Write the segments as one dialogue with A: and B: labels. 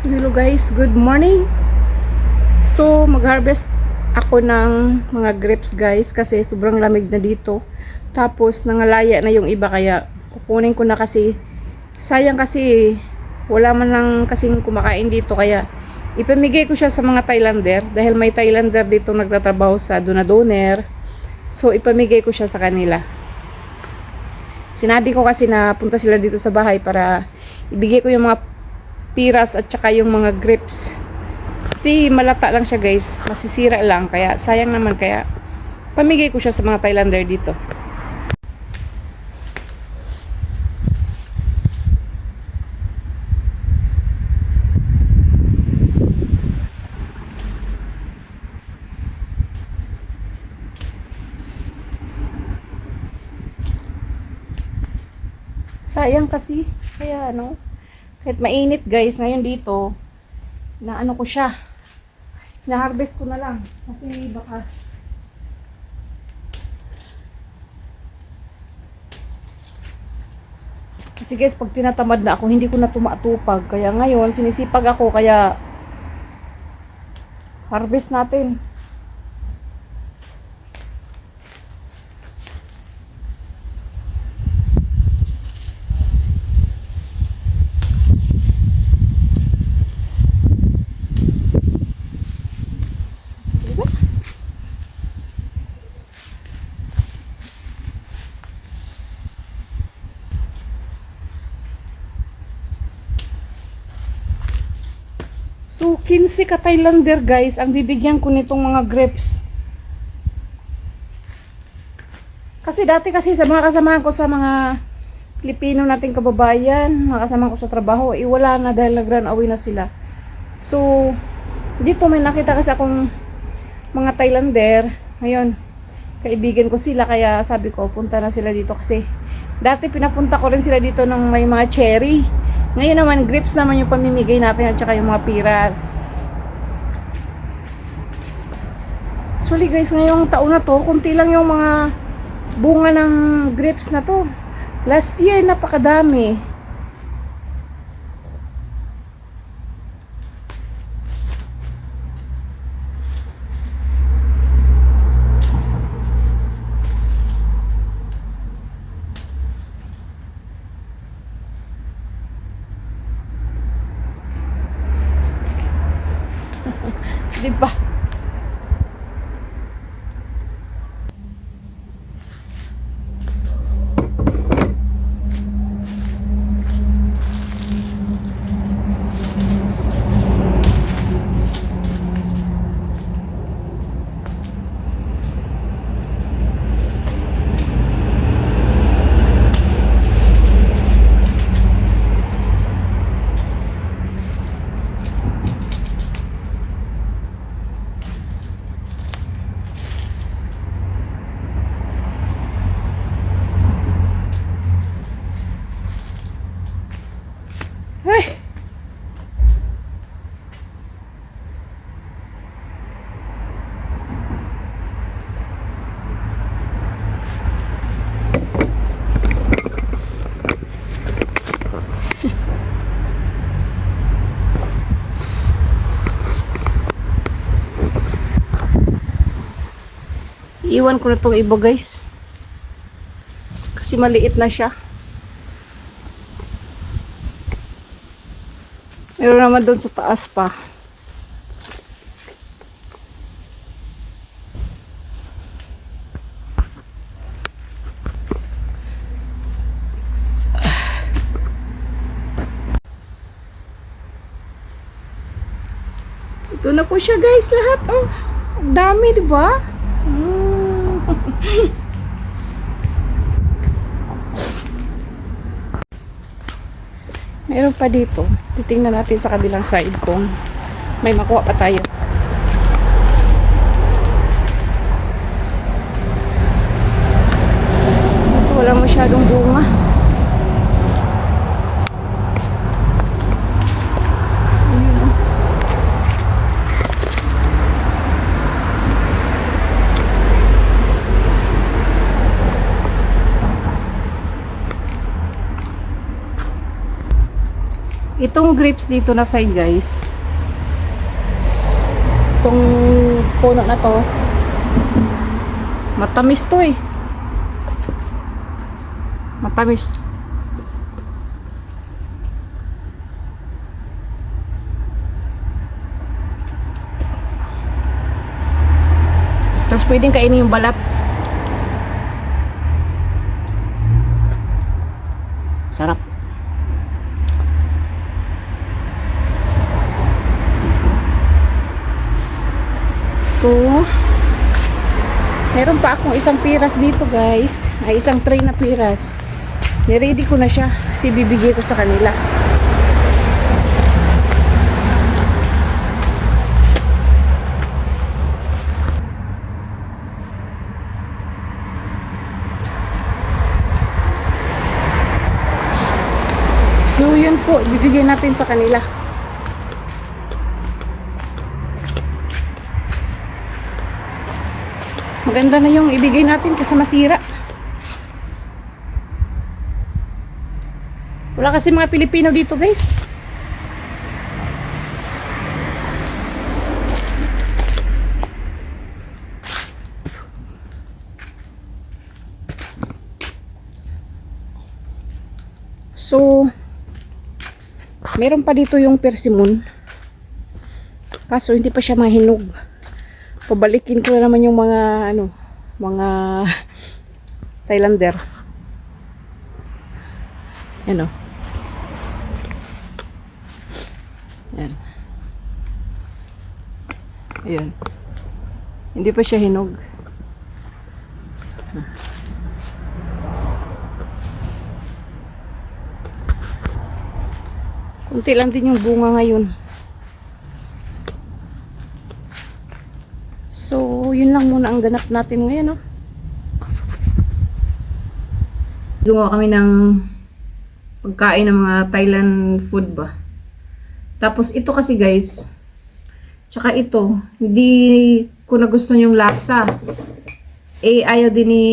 A: So, hello guys, good morning. So, mag-harvest ako ng mga grapes guys kasi sobrang lamig na dito. Tapos, nangalaya na yung iba kaya kukunin ko na kasi sayang kasi wala man lang kasing kumakain dito kaya ipamigay ko siya sa mga Thailander dahil may Thailander dito nagtatrabaho sa Donadoner. So, ipamigay ko siya sa kanila. Sinabi ko kasi na punta sila dito sa bahay para ibigay ko yung mga piras at saka yung mga grapes. Kasi malata lang siya guys. Masisira lang. Kaya sayang naman. Kaya pamigay ko siya sa mga Thailander dito. Sayang kasi. Kaya ano, kahit mainit guys, ngayon dito, na ano ko siya, na-harvest ko na lang. Kasi baka, kasi guys, pag tinatamad na ako, hindi ko na tumatupag. Kaya ngayon, sinisipag ako, kaya, harvest natin. Diba? So, 15 ka Thailander guys, ang bibigyan ko nitong mga grapes. Kasi dati kasi sa mga kasamahan ko sa mga Pilipino nating kababayan, mga kasamahan ko sa trabaho, eh wala na dahil nag-run away na sila. So, dito may nakita kasi akong mga Thailander. Ngayon, kaibigan ko sila kaya sabi ko punta na sila dito kasi dati pinapunta ko rin sila dito ng may mga cherry. Ngayon naman grapes naman yung pamimigay natin at saka yung mga piras. Actually guys, ngayong taon na to, kunti lang yung mga bunga ng grapes na to. Last year, napakadami. Di ba? Ay! Iwan ko na tong iba guys. Kasi maliit na siya. Meron naman doon sa taas pa. Ito na po siya guys lahat. Oh, dami, di ba? Meron pa dito. Titingnan natin sa kabilang side kung may makuha pa tayo. Ito wala masyadong bunga. Ayun, oh. Itong grapes dito na side guys. Itong puno na to. Matamis to eh. Matamis. Tapos pwedeng kainin yung balat. Sarap. So, meron pa akong isang piras dito guys. Ay, isang tray na piras. Niready ko na siya. Kasi bibigay ko sa kanila. So, yun po. Bibigay natin sa kanila. Maganda na yung ibigay natin kasi masira. Wala kasi mga Pilipino dito, guys. So, meron pa dito yung persimmon. Kaso hindi pa siya mahinog pabalikin ko na naman yung mga ano, mga Thailander. Ano? Yan. Ayan. Hindi pa siya hinog. Kunti lang din yung bunga ngayon. Yun lang muna ang ganap natin ngayon, no? Gumawa kami ng pagkain ng mga Thailand food ba. Tapos, ito kasi guys, tsaka ito, hindi ko na gusto yung lasa. Eh, ayaw din ni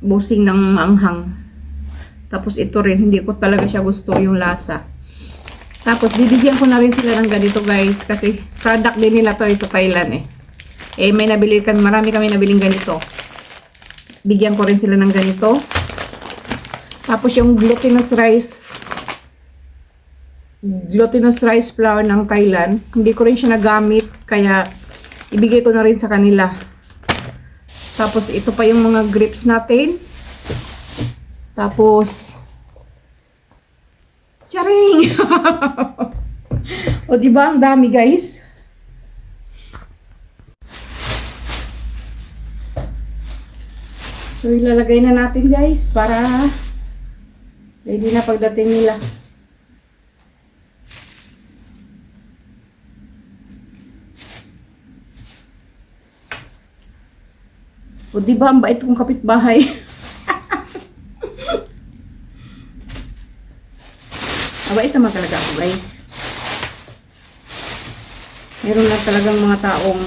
A: busing ng maanghang. Tapos, ito rin, hindi ko talaga siya gusto yung lasa. Tapos, bibigyan ko na rin sila ng ganito guys, kasi product din nila to eh, sa Thailand eh. Eh, may nabili kami, marami kami nabiling ganito. Bigyan ko rin sila ng ganito. Tapos yung glutinous rice, glutinous rice flour ng Thailand, hindi ko rin siya nagamit, kaya ibigay ko na rin sa kanila. Tapos ito pa yung mga grapes natin. Tapos, charing! o, diba? Ang dami, guys. So, ilalagay na natin guys para ready na pagdating nila. O di ba ang bait kong kapitbahay? Mabait naman talaga ako guys. Meron lang talagang mga taong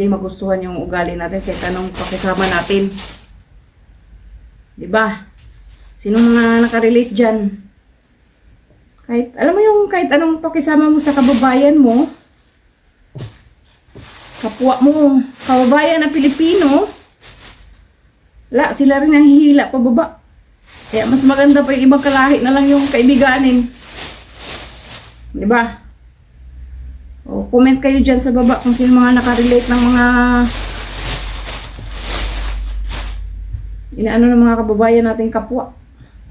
A: hindi magustuhan yung ugali natin kahit anong pakisama natin. ba? Sino mga nakarelate diyan? Kahit alam mo yung kahit anong pakisama mo sa kababayan mo, kapwa mo, kababayan na Pilipino, la sila rin ang hihila pababa. Kaya mas maganda pa yung ibang kalahi na lang yung kaibiganin. 'Di ba? Comment kayo dyan sa baba kung sino mga nakarelate ng mga inaano ng mga kababayan nating kapwa.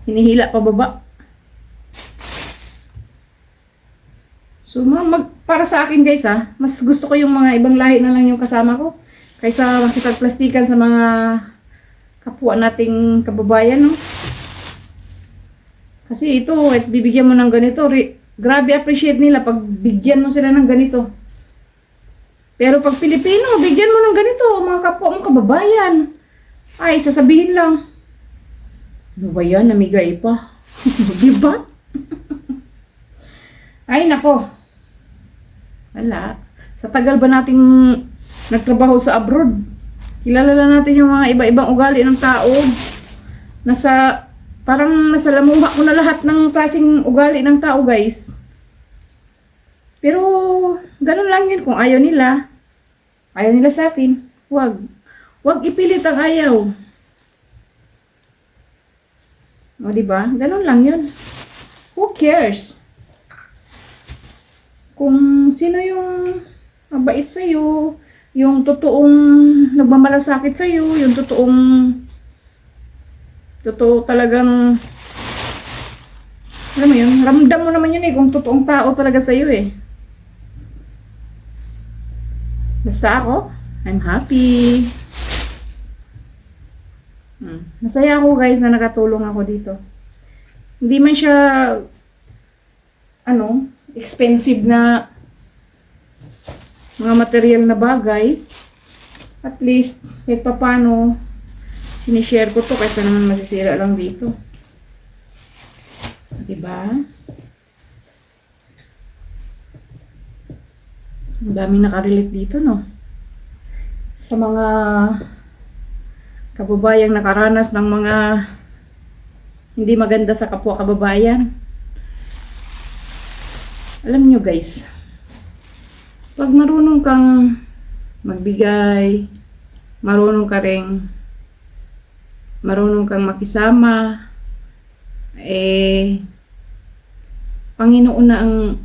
A: Hinihila pa baba. So, ma- mag, para sa akin guys ha, mas gusto ko yung mga ibang lahi na lang yung kasama ko. Kaysa makipagplastikan sa mga kapwa nating kababayan, no? Kasi ito, at bibigyan mo ng ganito, grabe appreciate nila pag bigyan mo sila ng ganito. Pero pag Pilipino, bigyan mo ng ganito, mga kapwa mong kababayan. Ay, sasabihin lang, ano ba yan, namigay pa? Di ba? Ay, nako. Wala. Sa tagal ba nating nagtrabaho sa abroad, kilala na natin yung mga iba-ibang ugali ng tao. Nasa parang nasalamuha ko na lahat ng klaseng ugali ng tao, guys. Pero, ganun lang yun. Kung ayaw nila, ayaw nila sa atin, wag. Wag ipilit ang ayaw. O, di ba? Ganun lang yun. Who cares? Kung sino yung mabait sa'yo, yung totoong nagmamalasakit sa'yo, yung totoong totoo talagang alam mo yun, ramdam mo naman yun eh kung totoong tao talaga sa'yo eh. Basta ako, I'm happy. Hmm. Masaya ako guys na nakatulong ako dito. Hindi man siya ano, expensive na mga material na bagay. At least, kahit papano, sinishare ko to kaysa naman masisira lang dito. Diba? Ang daming nakarelate dito, no? Sa mga kababayang nakaranas ng mga hindi maganda sa kapwa kababayan. Alam nyo guys, pag marunong kang magbigay, marunong ka ring marunong kang makisama, eh, Panginoon na ang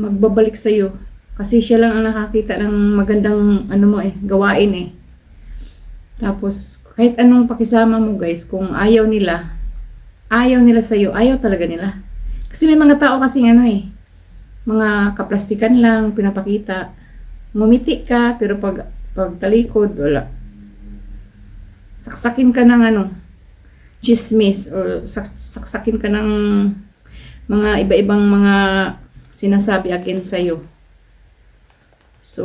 A: magbabalik sa'yo. Kasi siya lang ang nakakita ng magandang ano mo eh, gawain eh. Tapos, kahit anong pakisama mo guys, kung ayaw nila, ayaw nila sa'yo, ayaw talaga nila. Kasi may mga tao kasing ano eh, mga kaplastikan lang, pinapakita. Ngumiti ka, pero pag, pag talikod, wala. Saksakin ka ng ano, chismis, or sak, saksakin ka ng mga iba-ibang mga sinasabi akin sa'yo. So,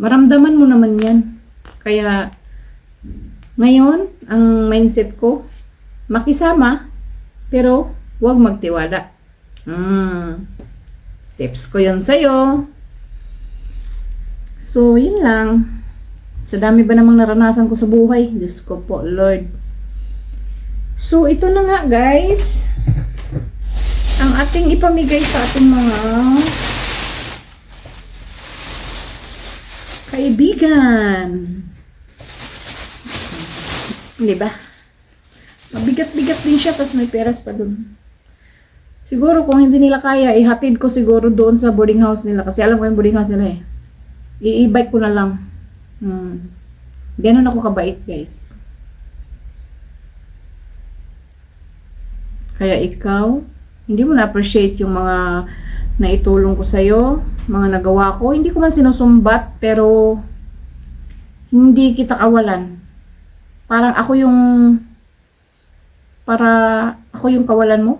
A: maramdaman mo naman yan. Kaya, ngayon, ang mindset ko, makisama, pero huwag magtiwala. Hmm. Tips ko yon sa'yo. So, yun lang. Sa dami ba namang naranasan ko sa buhay? Diyos ko po, Lord. So, ito na nga, guys. Ang ating ipamigay sa ating mga kaibigan. Di ba? Mabigat-bigat din siya, tapos may peras pa dun. Siguro kung hindi nila kaya, ihatid ko siguro doon sa boarding house nila. Kasi alam ko yung boarding house nila eh. I-bike ko na lang. Hmm. Ganun ako kabait, guys. Kaya ikaw, hindi mo na-appreciate yung mga naitulong ko sa'yo, mga nagawa ko. Hindi ko man sinusumbat, pero hindi kita kawalan. Parang ako yung para ako yung kawalan mo.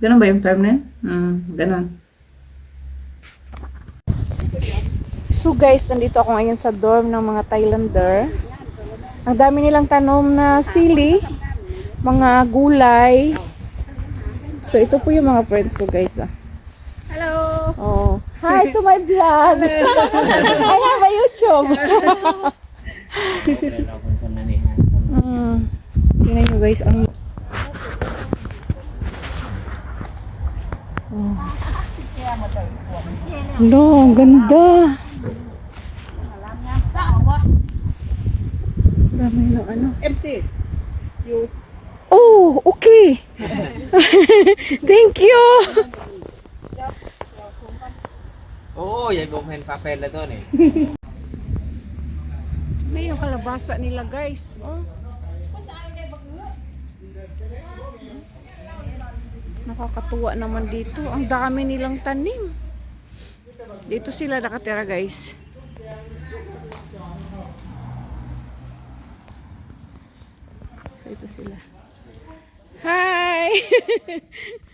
A: Ganun ba yung term na yun? Hmm, ganun. So guys, nandito ako ngayon sa dorm ng mga Thailander. Ang dami nilang tanom na sili, mga gulay. So ito po yung mga friends ko guys. Ah.
B: Hello.
A: Oh, hi to my vlog. I have a YouTube. mm. Tingnan nyo guys ang Lo, ang ganda. Dami ng ano.
B: MC. You.
A: Oh, okay. Thank you.
C: Oo, yan mo main papel na doon eh.
A: May yung kalabasa nila guys. Oh. Nakakatuwa naman dito. Ang dami nilang tanim. Dito sila nakatira guys. So ito sila. Hi!